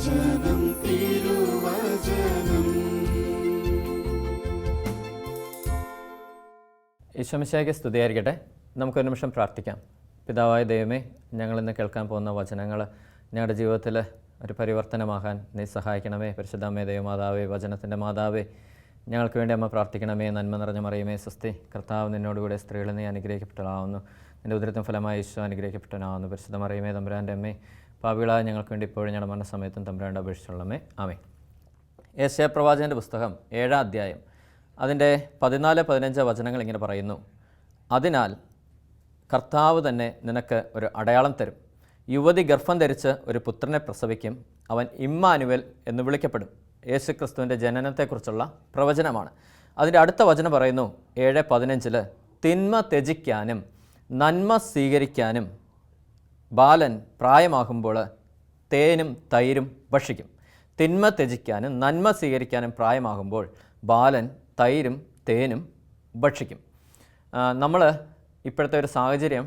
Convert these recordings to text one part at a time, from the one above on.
തിരുവചനം. തിരുവചനം സ്തുതിയായിരിക്കട്ടെ. നമുക്കൊരു നിമിഷം പ്രാർത്ഥിക്കാം. പിതാവായ ദൈവമേ ഞങ്ങൾ ഇന്ന് കേൾക്കാൻ പോകുന്ന വചനങ്ങൾ ഞങ്ങളുടെ ജീവിതത്തിൽ ഒരു പരിവർത്തനമാകാൻ നീ സഹായിക്കണമേ. പരിശുദ്ധാമേ ദൈവമാതാവേ വചനത്തിന്റെ മാതാവേ ഞങ്ങൾക്ക് വേണ്ടി അമ്മ പ്രാർത്ഥിക്കണമേ. നന്മ നിറഞ്ഞ മറിയമേ സ്വസ്തി. കർത്താവ് നിന്നോടുകൂടെ സ്ത്രീകളെ നീ അനുഗ്രഹിക്കപ്പെട്ടതാവുന്നു നിന്റെ ഉദരത്തും ഫലമായി ഈശോ അനുഗ്രഹിക്കപ്പെട്ടനാവുന്നു പരിശുദ്ധ മറിയമേ തമ്പുരാന്റെ അമ്മേ പാവികളായ ഞങ്ങൾക്ക് വേണ്ടി ഇപ്പോഴും ഞങ്ങളുടെ മനസ്സമയത്തും തമ്പുരാണ്ട് അപേക്ഷിച്ചുള്ളമേ ആമേ ഏഷ്യ പ്രവാചകന്റെ പുസ്തകം ഏഴാം അധ്യായം അതിന്റെ പതിനാല് പതിനഞ്ച് വചനങ്ങൾ ഇങ്ങനെ പറയുന്നു. അതിനാൽ കർത്താവ് തന്നെ നിനക്ക് ഒരു അടയാളം തരും. യുവതി ഗർഭം ധരിച്ച് ഒരു പുത്രനെ പ്രസവിക്കും. അവൻ ഇമ്മാനുവൽ എന്ന് വിളിക്കപ്പെടും. യേശു ക്രിസ്തുവിന്റെ ജനനത്തെക്കുറിച്ചുള്ള പ്രവചനമാണ്. അതിന്റെ അടുത്ത വചനം പറയുന്നു ഏഴ് പതിനഞ്ചിൽ തിന്മ ത്യജിക്കാനും നന്മ സ്വീകരിക്കാനും ബാലൻ പ്രായമാകുമ്പോൾ തേനും തൈരും ഭക്ഷിക്കും. തിന്മ ത്യജിക്കാനും നന്മ സ്വീകരിക്കാനും പ്രായമാകുമ്പോൾ ബാലൻ തൈരും തേനും ഭക്ഷിക്കും. നമ്മൾ ഇപ്പോഴത്തെ ഒരു സാഹചര്യം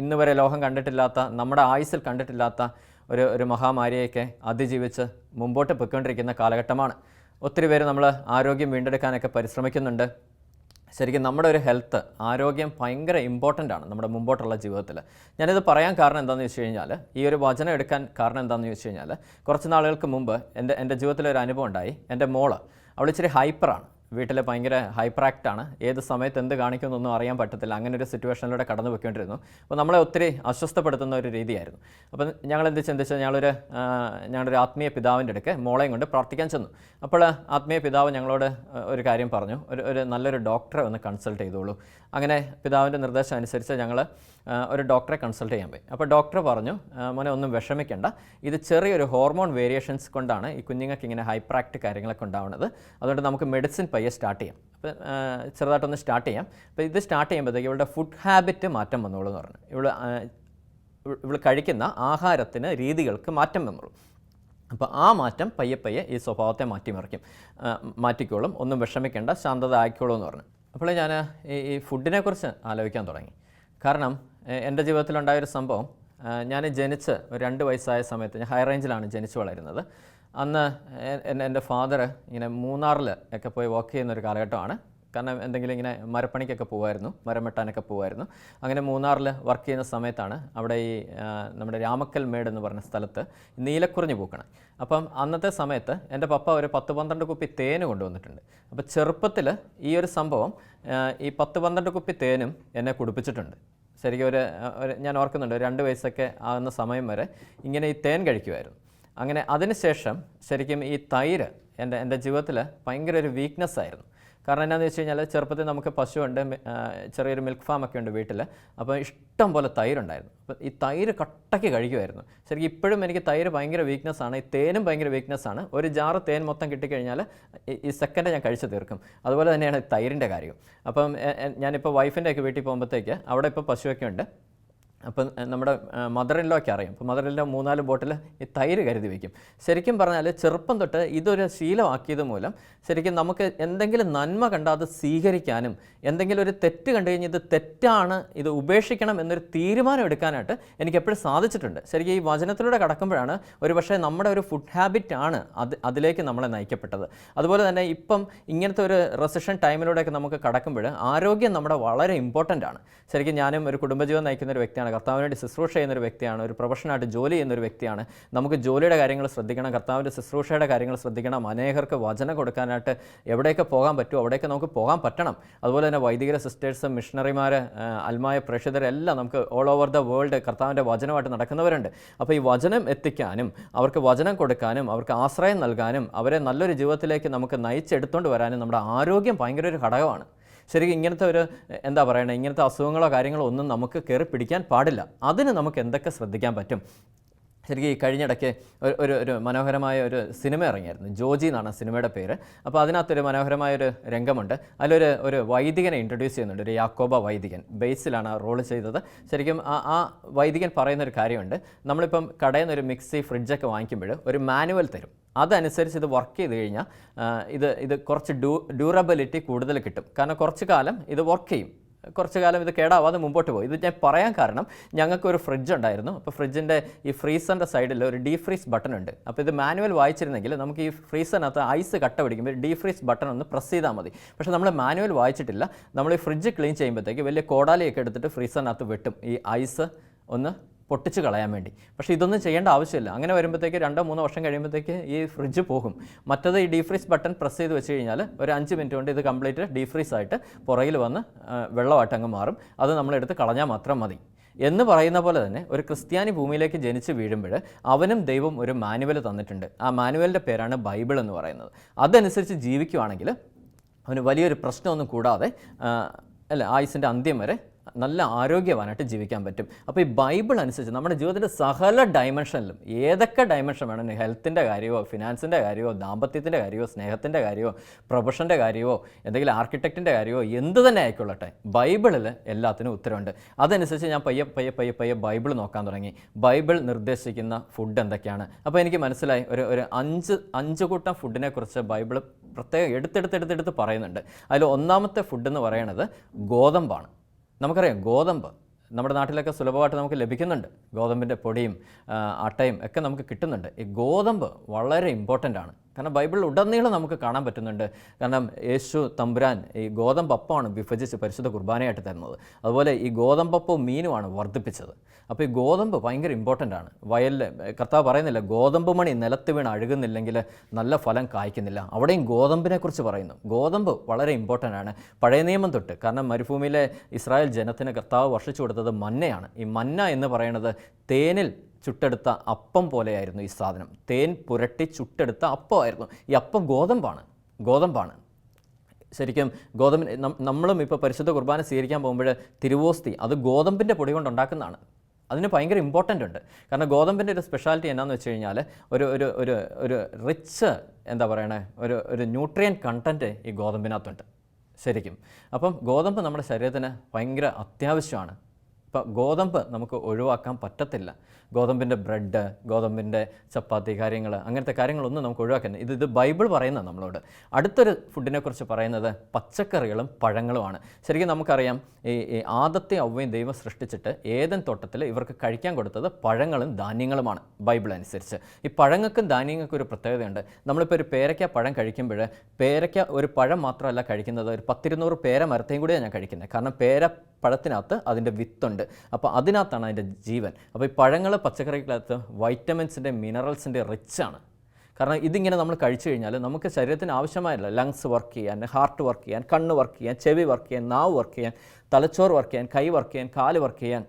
ഇന്ന് വരെ ലോകം കണ്ടിട്ടില്ലാത്ത നമ്മുടെ ആയുസ്സിൽ കണ്ടിട്ടില്ലാത്ത ഒരു ഒരു മഹാമാരിയൊക്കെ അതിജീവിച്ച് മുമ്പോട്ട് പൊയ്ക്കൊണ്ടിരിക്കുന്ന കാലഘട്ടമാണ്. ഒത്തിരി പേര് നമ്മൾ ആരോഗ്യം വീണ്ടെടുക്കാനൊക്കെ പരിശ്രമിക്കുന്നുണ്ട്. ശരിക്കും നമ്മുടെ ഒരു ഹെൽത്ത് ആരോഗ്യം ഭയങ്കര ഇമ്പോർട്ടന്റ് ആണ് നമ്മുടെ മുമ്പോട്ടുള്ള ജീവിതത്തിൽ ഞാനിത് പറയാൻ കാരണം എന്താണെന്ന് വെച്ച് കഴിഞ്ഞാൽ ഈ ഒരു വചനം എടുക്കാൻ കാരണം എന്താണെന്ന് വെച്ച് കഴിഞ്ഞാൽ കുറച്ച് നാളുകൾക്ക് മുമ്പ് എന്റെ എന്റെ ജീവിതത്തിൽ ഒരു അനുഭവം ഉണ്ടായി. എന്റെ മോൾ അവൾ ഇച്ചിരി ഹൈപ്പറാണ് വീട്ടിൽ ഭയങ്കര ഹൈപ്പർ ആണ്. ഏത് സമയത്ത് എന്ത് കാണിക്കുമെന്നൊന്നും അറിയാൻ പറ്റത്തില്ല. അങ്ങനെ ഒരു സിറ്റുവേഷനിലൂടെ കടന്നു പോയിക്കൊണ്ടിരുന്നു. അപ്പോൾ നമ്മളെ ഒത്തിരി അസ്വസ്ഥപ്പെടുത്തുന്ന ഒരു രീതിയായിരുന്നു. അപ്പം ഞങ്ങൾ എന്ത് ചിന്തിച്ചാൽ ഞങ്ങളൊരു ഞങ്ങളൊരു ആത്മീയ പിതാവിന്റെ അടുക്ക് മോളെയും കൊണ്ട് പ്രാർത്ഥിക്കാൻ ചെന്നു. അപ്പോൾ ആത്മീയ പിതാവ് ഞങ്ങളോട് ഒരു കാര്യം പറഞ്ഞു. ഒരു ഒരു നല്ലൊരു ഡോക്ടറെ ഒന്ന് കൺസൾട്ട് ചെയ്തോളൂ. അങ്ങനെ പിതാവിന്റെ നിർദ്ദേശം അനുസരിച്ച് ഞങ്ങൾ ഒരു ഡോക്ടറെ കൺസൾട്ട് ചെയ്യാൻ പോയി. അപ്പോൾ ഡോക്ടർ പറഞ്ഞു മോനെ ഒന്നും വിഷമിക്കേണ്ട. ഇത് ചെറിയൊരു ഹോർമോൺ വേരിയേഷൻസ് കൊണ്ടാണ് ഈ കുഞ്ഞുങ്ങൾക്ക് ഇങ്ങനെ ഹൈപ്രാക്ട് കാര്യങ്ങളൊക്കെ ഉണ്ടാവുന്നത്. അതുകൊണ്ട് നമുക്ക് മെഡിസിൻ പയ്യെ സ്റ്റാർട്ട് ചെയ്യാം. അപ്പോൾ ചെറുതായിട്ടൊന്ന് സ്റ്റാർട്ട് ചെയ്യാം. അപ്പോൾ ഇത് സ്റ്റാർട്ട് ചെയ്യുമ്പോഴത്തേക്ക് ഇവളുടെ ഫുഡ് ഹാബിറ്റ് മാറ്റം വന്നോളൂ എന്ന് പറഞ്ഞു. ഇവൾ ഇവൾ കഴിക്കുന്ന ആഹാരത്തിന് രീതികൾക്ക് മാറ്റം വന്നോളൂ. അപ്പോൾ ആ മാറ്റം പയ്യെ പയ്യെ ഈ സ്വഭാവത്തെ മാറ്റിമറിക്കും. മാറ്റിക്കോളും. ഒന്നും വിഷമിക്കേണ്ട. ശാന്തത ആയിക്കോളൂ എന്ന് പറഞ്ഞു. അപ്പോൾ ഞാൻ ഈ ഫുഡിനെക്കുറിച്ച് ആലോചിക്കാൻ തുടങ്ങി. കാരണം എന്റെ ജീവിതത്തിലുണ്ടായൊരു സംഭവം ഞാൻ ജനിച്ച് ഒരു രണ്ട് വയസ്സായ സമയത്ത് ഞാൻ ഹൈ റേഞ്ചിലാണ് ജനിച്ചു വളരുന്നത്. അന്ന് എന്റെ ഫാദർ ഇങ്ങനെ മൂന്നാറിൽ ഒക്കെ പോയി വർക്ക് ചെയ്യുന്ന ഒരു കാലഘട്ടമാണ്. കാരണം എന്തെങ്കിലും ഇങ്ങനെ മരപ്പണിക്കൊക്കെ പോകുമായിരുന്നു മരം വെട്ടാനൊക്കെ പോകുമായിരുന്നു അങ്ങനെ മൂന്നാറിൽ വർക്ക് ചെയ്യുന്ന സമയത്താണ് അവിടെ ഈ നമ്മുടെ രാമക്കൽ മേട് എന്ന് പറഞ്ഞ സ്ഥലത്ത് നീലക്കുറിഞ്ഞ് പൂക്കണം. അപ്പം അന്നത്തെ സമയത്ത് എന്റെ പപ്പ ഒരു പത്ത് പന്ത്രണ്ട് കുപ്പി തേന് കൊണ്ടുവന്നിട്ടുണ്ട്. അപ്പോൾ ചെറുപ്പത്തിൽ ഈ ഒരു സംഭവം ഈ പത്ത് പന്ത്രണ്ട് കുപ്പി തേനും എന്നെ കുടിപ്പിച്ചിട്ടുണ്ട്. ശരിക്കും ഒരു ഞാൻ ഓർക്കുന്നുണ്ട് രണ്ട് വയസ്സൊക്കെ ആകുന്ന സമയം വരെ ഇങ്ങനെ ഈ തേൻ കഴിക്കുമായിരുന്നു അങ്ങനെ അതിനുശേഷം ശരിക്കും ഈ തൈര് എന്റെ എന്റെ ജീവിതത്തിൽ ഭയങ്കര ഒരു വീക്ക്നെസ് ആയിരുന്നു. കാരണം എന്താണെന്ന് വെച്ച് കഴിഞ്ഞാൽ ചെറുപ്പത്തിൽ നമുക്ക് പശുവുണ്ട് ചെറിയൊരു മിൽക്ക് ഫാം ഒക്കെ ഉണ്ട് വീട്ടിൽ അപ്പോൾ ഇഷ്ടം പോലെ തൈരുണ്ടായിരുന്നു. അപ്പോൾ ഈ തൈര് കട്ടയ്ക്ക് കഴിക്കുമായിരുന്നു ശരിക്കും ഇപ്പോഴും എനിക്ക് തൈര് ഭയങ്കര വീക്ക്നെസ് ആണ് ഈ തേനും ഭയങ്കര വീക്ക്നെസ് ആണ്. ഒരു ജാറ് തേൻ മൊത്തം കിട്ടിക്കഴിഞ്ഞാൽ ഈ- സെക്കൻഡ് ഞാൻ കഴിച്ചു തീർക്കും. അതുപോലെ തന്നെയാണ് തൈരിന്റെ കാര്യം അപ്പം ഞാനിപ്പോൾ വൈഫിന്റെയൊക്കെ വീട്ടിൽ പോകുമ്പോഴത്തേക്ക് അവിടെ ഇപ്പോൾ പശുവൊക്കെ ഉണ്ട്. അപ്പം നമ്മുടെ മദർ ഇൻലോയ്ക്ക് അറിയാം. അപ്പോൾ മദർ മൂന്നാൽ ബോട്ടിൽ ഈ തൈര് കരുതി വയ്ക്കും ശരിക്കും പറഞ്ഞാൽ ചെറുപ്പം തൊട്ട് ഇതൊരു ശീലമാക്കിയത് മൂലം ശരിക്കും നമുക്ക് എന്തെങ്കിലും നന്മ കണ്ടാൽ അത് സ്വീകരിക്കാനും എന്തെങ്കിലും ഒരു തെറ്റ് കണ്ടു കഴിഞ്ഞാൽ ഇത് തെറ്റാണ് ഇത് ഉപേക്ഷിക്കണം എന്നൊരു തീരുമാനം എടുക്കാനായിട്ട് എനിക്ക് എപ്പോഴും സാധിച്ചിട്ടുണ്ട്. ശരിക്കും ഈ വചനത്തിലൂടെ കടക്കുമ്പോഴാണ് ഒരു പക്ഷേ നമ്മുടെ ഒരു ഫുഡ് ഹാബിറ്റ് ആണ് അത് അതിലേക്ക് നമ്മളെ നയിക്കപ്പെട്ടത്. അതുപോലെ തന്നെ ഇപ്പം ഇങ്ങനത്തെ ഒരു റെസിഷൻ ടൈമിലൂടെയൊക്കെ നമുക്ക് കടക്കുമ്പോൾ ആരോഗ്യം നമ്മുടെ വളരെ ഇമ്പോർട്ടന്റ് ആണ്. ശരിക്കും ഞാനും ഒരു കുടുംബജീവൻ നയിക്കുന്ന ഒരു വ്യക്തിയാണ്. കർത്താവിന് വേണ്ടി ശുശ്രൂഷ ചെയ്യുന്ന ഒരു വ്യക്തിയാണ് ഒരു പ്രൊഫഷനായിട്ട് ജോലി ചെയ്യുന്ന ഒരു വ്യക്തിയാണ്. നമുക്ക് ജോലിയുടെ കാര്യങ്ങൾ ശ്രദ്ധിക്കണം കർത്താവിന്റെ ശുശ്രൂഷയുടെ കാര്യങ്ങൾ ശ്രദ്ധിക്കണം അനേകർക്ക് വചനം കൊടുക്കാനായിട്ട് എവിടെയൊക്കെ പോകാൻ പറ്റുമോ അവിടെയൊക്കെ നമുക്ക് പോകാൻ പറ്റണം. അതുപോലെ തന്നെ വൈദികര സിസ്റ്റേഴ്സ് മിഷണറിമാർ അൽമായ പ്രേക്ഷിതരെല്ലാം നമുക്ക് ഓൾ ഓവർ ദ വേൾഡ് കർത്താവിന്റെ വചനമായിട്ട് നടക്കുന്നവരുണ്ട്. അപ്പോൾ ഈ വചനം എത്തിക്കാനും അവർക്ക് വചനം കൊടുക്കാനും അവർക്ക് ആശ്രയം നൽകാനും അവരെ നല്ലൊരു ജീവിതത്തിലേക്ക് നമുക്ക് നയിച്ചെടുത്തുകൊണ്ട് വരാനും നമ്മുടെ ആരോഗ്യം ഭയങ്കര ഒരു ഘടകമാണ്. ശരിക്കും ഇങ്ങനത്തെ ഒരു എന്താ പറയണേ ഇങ്ങനത്തെ അസുഖങ്ങളോ കാര്യങ്ങളോ ഒന്നും നമുക്ക് കയറി പിടിക്കാൻ പാടില്ല. അതിന് നമുക്ക് എന്തൊക്കെ ശ്രദ്ധിക്കാൻ പറ്റും? ശരിക്കും ഈ കഴിഞ്ഞിടയ്ക്ക് ഒരു ഒരു ഒരു മനോഹരമായ ഒരു സിനിമ ഇറങ്ങിയായിരുന്നു. ജോജി എന്നാണ് സിനിമയുടെ പേര്. അപ്പോൾ അതിനകത്തൊരു മനോഹരമായ ഒരു രംഗമുണ്ട്. അതിലൊരു ഒരു വൈദികനെ ഇൻട്രൊഡ്യൂസ് ചെയ്യുന്നുണ്ട്. ഒരു യാക്കോബ വൈദികൻ. ബേസിലാണ് ആ റോൾ ചെയ്തത്. ശരിക്കും ആ ആ വൈദികൻ പറയുന്നൊരു കാര്യമുണ്ട്. നമ്മളിപ്പം കടയിൽ നിന്ന് ഒരു മിക്സി ഫ്രിഡ്ജൊക്കെ വാങ്ങിക്കുമ്പോൾ ഒരു മാനുവൽ തരും. അതനുസരിച്ച് ഇത് വർക്ക് ചെയ്ത് കഴിഞ്ഞാൽ ഇത് ഇത് കുറച്ച് ഡ്യൂ ഡ്യൂറബിലിറ്റി കൂടുതൽ കിട്ടും. കാരണം കുറച്ച് കാലം ഇത് വർക്ക് ചെയ്യും. കുറച്ച് കാലം ഇത് കേടാവാതെ മുമ്പോട്ട് പോകും ഇത് ഞാൻ പറയാൻ കാരണം ഞങ്ങൾക്ക് ഒരു ഫ്രിഡ്ജ് ഉണ്ടായിരുന്നു. അപ്പോൾ ഫ്രിഡ്ജിന്റെ ഈ ഫ്രീസറിന്റെ സൈഡിൽ ഒരു ഡീ ഫ്രീസ് ബട്ടൺ ഉണ്ട്. അപ്പോൾ ഇത് മാനുവൽ വായിച്ചിരുന്നെങ്കിൽ നമുക്ക് ഈ ഫ്രീസറിനകത്ത് ഐസ് കട്ട പിടിക്കുമ്പോൾ ഡീ ഫ്രീസ് ബട്ടൺ ഒന്ന് പ്രസ് ചെയ്താൽ മതി. പക്ഷേ നമ്മൾ മാനുവൽ വായിച്ചിട്ടില്ല. നമ്മൾ ഈ ഫ്രിഡ്ജ് ക്ലീൻ ചെയ്യുമ്പോഴത്തേക്ക് വലിയ കോടാലിയൊക്കെ എടുത്തിട്ട് ഫ്രീസറിനകത്ത് വെട്ടും. ഈ ഐസ് ഒന്ന് പൊട്ടിച്ച് കളയാൻ വേണ്ടി. പക്ഷേ ഇതൊന്നും ചെയ്യേണ്ട ആവശ്യമില്ല. അങ്ങനെ വരുമ്പോഴത്തേക്ക് രണ്ടോ മൂന്നോ വർഷം കഴിയുമ്പോഴത്തേക്ക് ഈ ഫ്രിഡ്ജ് പോകും. മറ്റത് ഈ ഡീഫ്രീസ് ബട്ടൺ പ്രസ് ചെയ്ത് വെച്ച് കഴിഞ്ഞാൽ ഒരു അഞ്ച് മിനിറ്റ് കൊണ്ട് ഇത് കംപ്ലീറ്റ് ഡീഫ്രീസ് ആയിട്ട് പുറകിൽ വന്ന് വെള്ളമായിട്ട് അങ്ങ് മാറും. അത് നമ്മളെടുത്ത് കളഞ്ഞാൽ മാത്രം മതി. എന്ന് പറയുന്ന പോലെ തന്നെ ഒരു ക്രിസ്ത്യാനി ഭൂമിയിലേക്ക് ജനിച്ച് വീഴുമ്പോൾ അവനും ദൈവം ഒരു മാനുവൽ തന്നിട്ടുണ്ട്. ആ മാനുവലിന്റെ പേരാണ് ബൈബിൾ എന്ന് പറയുന്നത്. അതനുസരിച്ച് ജീവിക്കുവാണെങ്കിൽ അവന് വലിയൊരു പ്രശ്നമൊന്നും കൂടാതെ അല്ല ആയുസിന്റെ അന്ത്യം വരെ നല്ല ആരോഗ്യവാനായിട്ട് ജീവിക്കാൻ പറ്റും. അപ്പോൾ ഈ ബൈബിൾ അനുസരിച്ച് നമ്മുടെ ജീവിതത്തിന്റെ സകല ഡയമെൻഷനിലും ഏതൊക്കെ ഡയമെൻഷൻ വേണം? ഹെൽത്തിന്റെ കാര്യമോ ഫിനാൻസിന്റെ കാര്യമോ ദാമ്പത്യത്തിന്റെ കാര്യമോ സ്നേഹത്തിന്റെ കാര്യമോ പ്രൊഫഷന്റെ കാര്യമോ എന്തെങ്കിലും ആർക്കിടെക്റ്റിന്റെ കാര്യമോ എന്ത് തന്നെ ആയിക്കൊള്ളട്ടെ ബൈബിളിൽ എല്ലാത്തിനും ഉത്തരവുണ്ട്. അതനുസരിച്ച് ഞാൻ പയ്യെ പയ്യെ പയ്യെ പയ്യെ ബൈബിൾ നോക്കാൻ തുടങ്ങി. ബൈബിൾ നിർദ്ദേശിക്കുന്ന ഫുഡ് എന്തൊക്കെയാണ്? അപ്പോൾ എനിക്ക് മനസ്സിലായി ഒരു ഒരു അഞ്ച് അഞ്ച് കൂട്ടം ഫുഡിനെ കുറിച്ച് ബൈബിൾ പ്രത്യേകം എടുത്തെടുത്തെടുത്തെടുത്ത് പറയുന്നുണ്ട്. അതിൽ ഒന്നാമത്തെ ഫുഡ് എന്ന് പറയുന്നത് ഗോതമ്പാണ്. നമുക്കറിയാം ഗോതമ്പ് നമ്മുടെ നാട്ടിലൊക്കെ സുലഭമായിട്ട് നമുക്ക് ലഭിക്കുന്നുണ്ട്. ഗോതമ്പിന്റെ പൊടിയും അട്ടയും ഒക്കെ നമുക്ക് കിട്ടുന്നുണ്ട്. ഈ ഗോതമ്പ് വളരെ ഇമ്പോർട്ടന്റ് ആണ്. കാരണം ബൈബിളിൽ ഉടനീളം നമുക്ക് കാണാൻ പറ്റുന്നുണ്ട്. കാരണം യേശു തമ്പുരാൻ ഈ ഗോതമ്പപ്പമാണ് വിഭജിച്ച് പരിശുദ്ധ കുർബാനയായിട്ട് തരുന്നത്. അതുപോലെ ഈ ഗോതമ്പപ്പവും മീനുമാണ് വർദ്ധിപ്പിച്ചത്. അപ്പോൾ ഈ ഗോതമ്പ് ഭയങ്കര ഇമ്പോർട്ടന്റ് ആണ്. വയലിൽ കർത്താവ് പറയുന്നില്ല ഗോതമ്പ് മണി നിലത്ത് വീണ് അഴുകുന്നില്ലെങ്കിൽ നല്ല ഫലം കായ്ക്കുന്നില്ല. അവിടെയും ഗോതമ്പിനെക്കുറിച്ച് പറയുന്നു. ഗോതമ്പ് വളരെ ഇമ്പോർട്ടന്റ് ആണ്. പഴയ നിയമം തൊട്ട്. കാരണം മരുഭൂമിയിലെ ഇസ്രായേൽ ജനത്തിന് കർത്താവ് വർഷിച്ചു കൊടുത്തത് മന്നയാണ് ഈ മന്ന എന്ന് പറയുന്നത് തേനിൽ ചുട്ടെടുത്ത അപ്പം പോലെയായിരുന്നു ഈ സാധനം. തേൻ പുരട്ടി ചുട്ടെടുത്ത അപ്പമായിരുന്നു. ഈ അപ്പം ഗോതമ്പാണ്. ഗോതമ്പാണ്. ശരിക്കും ഗോതമ്പിന് നമ്മളും ഇപ്പോൾ പരിശുദ്ധ കുർബാന സ്വീകരിക്കാൻ പോകുമ്പോൾ തിരുവോസ്തി അത് ഗോതമ്പിന്റെ പൊടി കൊണ്ടുണ്ടാക്കുന്നതാണ് അതിന് ഭയങ്കര ഇമ്പോർട്ടന്റ് ഉണ്ട്. കാരണം ഗോതമ്പിന്റെ ഒരു സ്പെഷ്യാലിറ്റി എന്നാന്ന് വെച്ച് കഴിഞ്ഞാൽ ഒരു ഒരു ഒരു ഒരു റിച്ച് എന്താ പറയണേ ഒരു ഒരു ന്യൂട്രിയൻ കണ്ടന്റ് ഈ ഗോതമ്പിനകത്തുണ്ട്. ശരിക്കും. അപ്പം ഗോതമ്പ് നമ്മുടെ ശരീരത്തിന് ഭയങ്കര അത്യാവശ്യമാണ്. ഇപ്പം ഗോതമ്പ് നമുക്ക് ഒഴിവാക്കാൻ പറ്റത്തില്ല. ഗോതമ്പിന്റെ ബ്രെഡ് ഗോതമ്പിന്റെ ചപ്പാത്തി കാര്യങ്ങൾ അങ്ങനത്തെ കാര്യങ്ങളൊന്നും നമുക്ക് ഒഴിവാക്കാൻ ഇത് ഇത് ബൈബിൾ പറയുന്നത് നമ്മളോട്. അടുത്തൊരു ഫുഡിനെക്കുറിച്ച് പറയുന്നത് പച്ചക്കറികളും പഴങ്ങളുമാണ്. ശരിക്കും നമുക്കറിയാം ഈ ഈ ആദത്തെ ഔവയും ദൈവം സൃഷ്ടിച്ചിട്ട് ഏതൻ തോട്ടത്തിൽ ഇവർക്ക് കഴിക്കാൻ കൊടുത്തത് പഴങ്ങളും ധാന്യങ്ങളുമാണ് ബൈബിൾ അനുസരിച്ച് ഈ പഴങ്ങൾക്കും ധാന്യങ്ങൾക്കും ഒരു പ്രത്യേകതയുണ്ട്. നമ്മളിപ്പോൾ ഒരു പേരയ്ക്ക പഴം കഴിക്കുമ്പോൾ പേരയ്ക്ക ഒരു പഴം മാത്രമല്ല കഴിക്കുന്നത്. ഒരു പത്തിരുന്നൂറ് പേര മരത്തെയും കൂടിയാണ് ഞാൻ കഴിക്കുന്നത്. കാരണം പേര പഴത്തിനകത്ത് അതിന്റെ വിത്തുണ്ട്. അപ്പോൾ അതിനകത്താണ് അതിന്റെ ജീവൻ. അപ്പോൾ ഈ പഴങ്ങൾ പച്ചക്കറിക്കകത്ത് വൈറ്റമിൻസിന്റെ മിനറൽസിന്റെ റിച്ചാണ്. കാരണം ഇതിങ്ങനെ നമ്മൾ കഴിച്ചു കഴിഞ്ഞാൽ നമുക്ക് ശരീരത്തിന് ആവശ്യമായല്ല. ലങ്സ് വർക്ക് ചെയ്യാൻ ഹാർട്ട് വർക്ക് ചെയ്യാൻ കണ്ണ് വർക്ക് ചെയ്യാൻ ചെവി വർക്ക് ചെയ്യാൻ നാവ് വർക്ക് ചെയ്യാൻ തലച്ചോറ് വർക്ക് ചെയ്യാൻ കൈ വർക്ക് ചെയ്യാൻ കാൽ വർക്ക് ചെയ്യാൻ.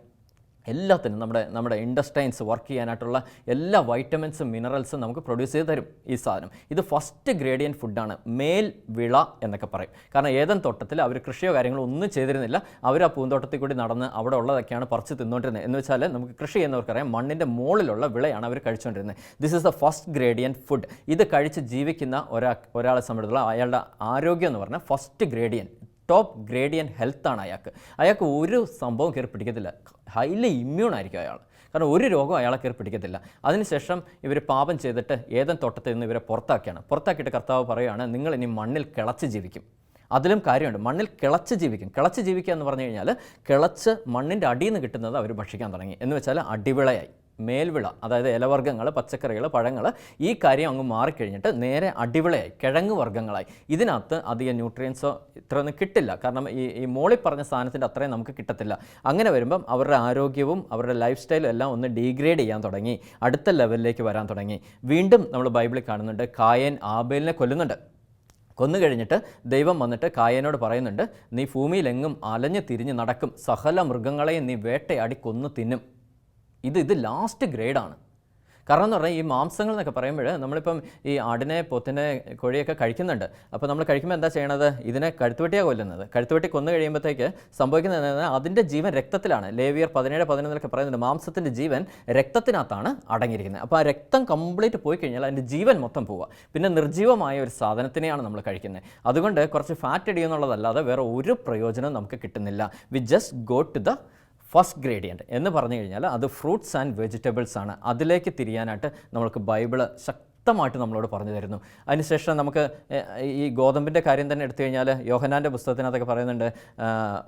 എല്ലാത്തിനും നമ്മുടെ നമ്മുടെ ഇൻഡസ്റ്റൈൻസ് വർക്ക് ചെയ്യാനായിട്ടുള്ള എല്ലാ വൈറ്റമിൻസും മിനറൽസും നമുക്ക് പ്രൊഡ്യൂസ് ചെയ്ത് തരും ഈ സാധനം. ഇത് ഫസ്റ്റ് ഗ്രേഡിയൻ ഫുഡാണ് മേൽ വിള എന്നൊക്കെ പറയും. കാരണം ഏതൻ തോട്ടത്തിൽ അവർ കൃഷിയോ കാര്യങ്ങളോ ഒന്നും ചെയ്തിരുന്നില്ല. അവർ ആ പൂന്തോട്ടത്തിൽ കൂടി നടന്ന് അവിടെ ഉള്ളതൊക്കെയാണ് പറിച്ച് തിന്നുകൊണ്ടിരുന്നത് എന്ന് വെച്ചാൽ നമുക്ക് കൃഷി ചെയ്യുന്നവർക്കറിയാം മണ്ണിന്റെ മുകളിലുള്ള വിളയാണ് അവർ കഴിച്ചുകൊണ്ടിരുന്നത് this is the first gradient food ഇത് കഴിച്ച് ജീവിക്കുന്ന ഒരാ ഒരാളെ സംബന്ധിച്ചുള്ള അയാളുടെ ആരോഗ്യം എന്ന് പറഞ്ഞാൽ ഫസ്റ്റ് ഗ്രേഡിയൻ ടോപ്പ് ഗ്രേഡിയൻ ഹെൽത്താണ് അയാൾക്ക്. അയാൾക്ക് ഒരു സംഭവം കയറി പിടിക്കത്തില്ല. ഹൈലി ഇമ്മ്യൂൺ ആയിരിക്കും അയാൾ. കാരണം ഒരു രോഗം അയാളെ കയറി പിടിക്കത്തില്ല. അതിനുശേഷം ഇവർ പാപം ചെയ്തിട്ട് ഏതൻ തോട്ടത്തിൽ നിന്ന് ഇവരെ പുറത്താക്കിയാണ്. പുറത്താക്കിയിട്ട് കർത്താവ് പറയുകയാണ് നിങ്ങൾ ഇനി മണ്ണിൽ കിളച്ച് ജീവിക്കും. അതിലും കാര്യമുണ്ട്. മണ്ണിൽ കിളച്ച് ജീവിക്കും. കിളച്ച് ജീവിക്കുക എന്ന് പറഞ്ഞു കഴിഞ്ഞാൽ കിളച്ച് മണ്ണിന്റെ അടിയിൽ നിന്ന് കിട്ടുന്നത് അവർ ഭക്ഷിക്കാൻ തുടങ്ങി. എന്ന് വെച്ചാൽ അടിവിളയായി. മേൽവിള അതായത് ഇലവർഗങ്ങൾ പച്ചക്കറികൾ പഴങ്ങൾ ഈ കാര്യം അങ്ങ് മാറിക്കഴിഞ്ഞിട്ട് നേരെ അടിവിളയായി കിഴങ്ങ് വർഗങ്ങളായി. ഇതിനകത്ത് അധികം ന്യൂട്രിയൻസോ ഇത്രയൊന്നും കിട്ടില്ല. കാരണം ഈ ഈ മോളിൽ പറഞ്ഞ സാധനത്തിന്റെ അത്രയും നമുക്ക് കിട്ടത്തില്ല. അങ്ങനെ വരുമ്പം അവരുടെ ആരോഗ്യവും അവരുടെ ലൈഫ് സ്റ്റൈലും എല്ലാം ഒന്ന് ഡീഗ്രേഡ് ചെയ്യാൻ തുടങ്ങി. അടുത്ത ലെവലിലേക്ക് വരാൻ തുടങ്ങി. വീണ്ടും നമ്മൾ ബൈബിളിൽ കാണുന്നുണ്ട് കായൻ ആബേലിനെ കൊല്ലുന്നുണ്ട്. കൊന്നു കഴിഞ്ഞിട്ട് ദൈവം വന്നിട്ട് കായനോട് പറയുന്നുണ്ട് നീ ഭൂമിയിലെങ്ങും അലഞ്ഞു തിരിഞ്ഞ് നടക്കും. സകല മൃഗങ്ങളെയും നീ വേട്ടയാടി കൊന്നു തിന്നും. ഇത് ഇത് ലാസ്റ്റ് ഗ്രേഡാണ് കാരണം എന്ന് പറഞ്ഞാൽ ഈ മാംസങ്ങൾ എന്നൊക്കെ പറയുമ്പോൾ നമ്മളിപ്പം ഈ ആടിനെ പൊത്തിനെ കോഴിയൊക്കെ കഴിക്കുന്നുണ്ട്. അപ്പോൾ നമ്മൾ കഴിക്കുമ്പോൾ എന്താ ചെയ്യണത്? ഇതിനെ കഴുത്തുവെട്ടിയാണ് കൊല്ലുന്നത്. കഴുത്തുവെട്ടി കൊന്നു കഴിയുമ്പോഴത്തേക്ക് സംഭവിക്കുന്നത് അതിന്റെ ജീവൻ രക്തത്തിലാണ്. ലേവിയർ പതിനേഴ് പതിനൊന്നിലൊക്കെ പറയുന്നുണ്ട്. മാംസത്തിന്റെ ജീവൻ രക്തത്തിനകത്താണ് അടങ്ങിയിരിക്കുന്നത്. അപ്പോൾ ആ രക്തം കംപ്ലീറ്റ് പോയി കഴിഞ്ഞാൽ അതിന്റെ ജീവൻ മൊത്തം പോവുക. പിന്നെ നിർജീവമായ ഒരു സാധനത്തിനെയാണ് നമ്മൾ കഴിക്കുന്നത്. അതുകൊണ്ട് കുറച്ച് ഫാറ്റ് ഇടിയെന്നുള്ളതല്ലാതെ വേറെ ഒരു പ്രയോജനം നമുക്ക് കിട്ടുന്നില്ല. We just go to the first gradient എന്ന് പറഞ്ഞു കഴിഞ്ഞാൽ അത് ഫ്രൂട്ട്സ് ആൻഡ് വെജിറ്റബിൾസ് ആണ്. അതിലേക്ക് തിരിയാനായിട്ട് നമ്മൾക്ക് ബൈബിൾ വ്യക്തമായിട്ട് നമ്മളോട് പറഞ്ഞു തരുന്നു. അതിനുശേഷം നമുക്ക് ഈ ഗോതമ്പിന്റെ കാര്യം തന്നെ എടുത്തു കഴിഞ്ഞാൽ യോഹനാന്റെ പുസ്തകത്തിനകത്തൊക്കെ പറയുന്നുണ്ട്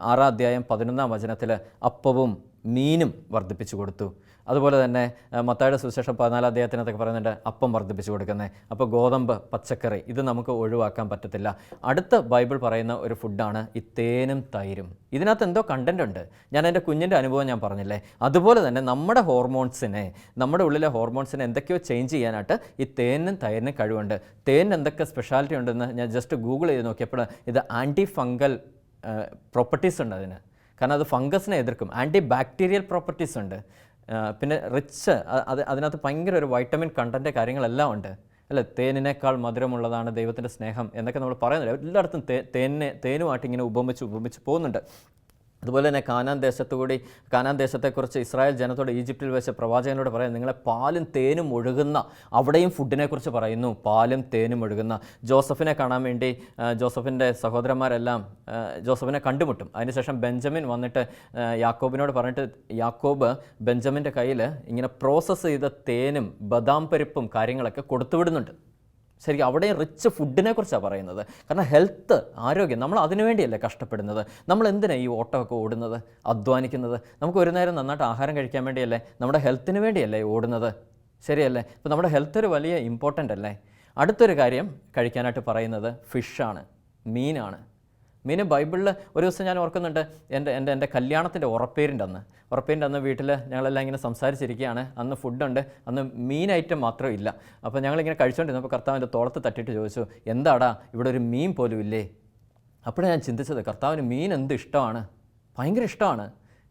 ആറാം അധ്യായം പതിനൊന്നാം വചനത്തിൽ അപ്പവും മീനും വർദ്ധിപ്പിച്ചു കൊടുത്തു. അതുപോലെ തന്നെ മത്തായുടെ സുവിശേഷം പതിനാലാം അദ്ദേഹത്തിനകത്തൊക്കെ പറയുന്നുണ്ട് അപ്പം വർദ്ധിപ്പിച്ചു കൊടുക്കുന്നത് അപ്പോൾ ഗോതമ്പ് പച്ചക്കറി ഇത് നമുക്ക് ഒഴിവാക്കാൻ പറ്റത്തില്ല. അടുത്ത ബൈബിൾ പറയുന്ന ഒരു ഫുഡാണ് ഈ തേനും തൈരും. ഇതിനകത്ത് എന്തോ കണ്ടന്റ് ഉണ്ട്. ഞാൻ എന്റെ കുഞ്ഞിന്റെ അനുഭവം ഞാൻ പറഞ്ഞില്ലേ? അതുപോലെ തന്നെ നമ്മുടെ ഹോർമോൺസിനെ നമ്മുടെ ഉള്ളിലെ ഹോർമോൺസിനെ എന്തൊക്കെയോ ചേഞ്ച് ചെയ്യാനായിട്ട് ഈ തേനും തൈരിനും കഴിവുണ്ട്. തേനിന് എന്തൊക്കെ സ്പെഷ്യാലിറ്റി ഉണ്ടെന്ന് ഞാൻ ജസ്റ്റ് ഗൂഗിൾ ചെയ്ത് നോക്കിയപ്പോൾ ഇത് ആന്റി ഫംഗൽ പ്രോപ്പർട്ടീസ് ഉണ്ട് അതിന്. കാരണം അത് ഫംഗസിനെ എതിർക്കും. ആന്റി ബാക്ടീരിയൽ പ്രോപ്പർട്ടീസ് ഉണ്ട്. പിന്നെ റിച്ച് അത് അതിനകത്ത് ഭയങ്കര ഒരു വൈറ്റമിൻ കണ്ടന്റ് കാര്യങ്ങളെല്ലാം ഉണ്ട്. അല്ലേ? തേനിനേക്കാൾ മധുരമുള്ളതാണ് ദൈവത്തിന്റെ സ്നേഹം എന്നൊക്കെ നമ്മൾ പറയുന്നില്ല എല്ലായിടത്തും തേ തേനിനെ തേനുമായിട്ട് ഇങ്ങനെ ഉപമിച്ച് ഉപമിച്ച് പോകുന്നുണ്ട്. അതുപോലെ തന്നെ കാനാൻ ദേശത്തുകൂടി കാനാൻ ദേശത്തെക്കുറിച്ച് ഇസ്രായേൽ ജനത്തോട് ഈജിപ്തിൽ വെച്ച പ്രവാചകനോട് പറയാം നിങ്ങളെ പാലും തേനും ഒഴുകുന്ന അവിടെയും ഫുഡിനെക്കുറിച്ച് പറയുന്നു പാലും തേനും ഒഴുകുന്ന. ജോസഫിനെ കാണാൻ വേണ്ടി ജോസഫിന്റെ സഹോദരന്മാരെല്ലാം ജോസഫിനെ കണ്ടുമുട്ടും. അതിനുശേഷം ബെഞ്ചമിൻ വന്നിട്ട് യാക്കോബിനോട് പറഞ്ഞിട്ട് യാക്കോബ് ബെഞ്ചമിന്റെ കയ്യിൽ ഇങ്ങനെ പ്രോസസ്സ് ചെയ്ത തേനും ബദാം പരിപ്പും കാര്യങ്ങളൊക്കെ കൊടുത്തുവിടുന്നുണ്ട്. ശരിക്കും അവിടെ റിച്ച് ഫുഡിനെ കുറിച്ചാണ് പറയുന്നത്. കാരണം ഹെൽത്ത് ആരോഗ്യം നമ്മൾ അതിനു വേണ്ടിയല്ലേ കഷ്ടപ്പെടുന്നത്. നമ്മൾ എന്തിനാണ് ഈ ഓട്ടമൊക്കെ ഓടുന്നത്? അധ്വാനിക്കുന്നത്. നമുക്ക് ഒരു നേരം നന്നായിട്ട് ആഹാരം കഴിക്കാൻ വേണ്ടിയല്ലേ? നമ്മുടെ ഹെൽത്തിന് വേണ്ടിയല്ലേ ഓടുന്നത്? ശരിയല്ലേ? ഇപ്പോൾ നമ്മുടെ ഹെൽത്ത് ഒരു വലിയ ഇമ്പോർട്ടന്റ് അല്ലേ? അടുത്തൊരു കാര്യം കഴിക്കാനായിട്ട് പറയുന്നത് ഫിഷാണ് മീനാണ്. മീൻ ബൈബിളിൽ ഒരു ദിവസം ഞാൻ ഓർക്കുന്നുണ്ട് എന്റെ എന്റെ എന്റെ കല്യാണത്തിന്റെ ഉറപ്പേരിന്റെ അന്ന് ഉറപ്പേരിന്റെ അന്ന് വീട്ടിൽ ഞങ്ങളെല്ലാം ഇങ്ങനെ സംസാരിച്ചിരിക്കുകയാണ്. അന്ന് ഫുഡുണ്ട്. അന്ന് മീൻ ഐറ്റം മാത്രം ഇല്ല. അപ്പോൾ ഞങ്ങളിങ്ങനെ കഴിച്ചുകൊണ്ടിരുന്നപ്പോൾ കർത്താവിന്റെ തോളത്ത് തട്ടിയിട്ട് ചോദിച്ചു എന്താടാ ഇവിടെ ഒരു മീൻ പോലും ഇല്ലേ? അപ്പോഴാണ് ഞാൻ ചിന്തിച്ചത് കർത്താവിന് മീൻ എന്ത് ഇഷ്ടമാണ്? ഭയങ്കര ഇഷ്ടമാണ്.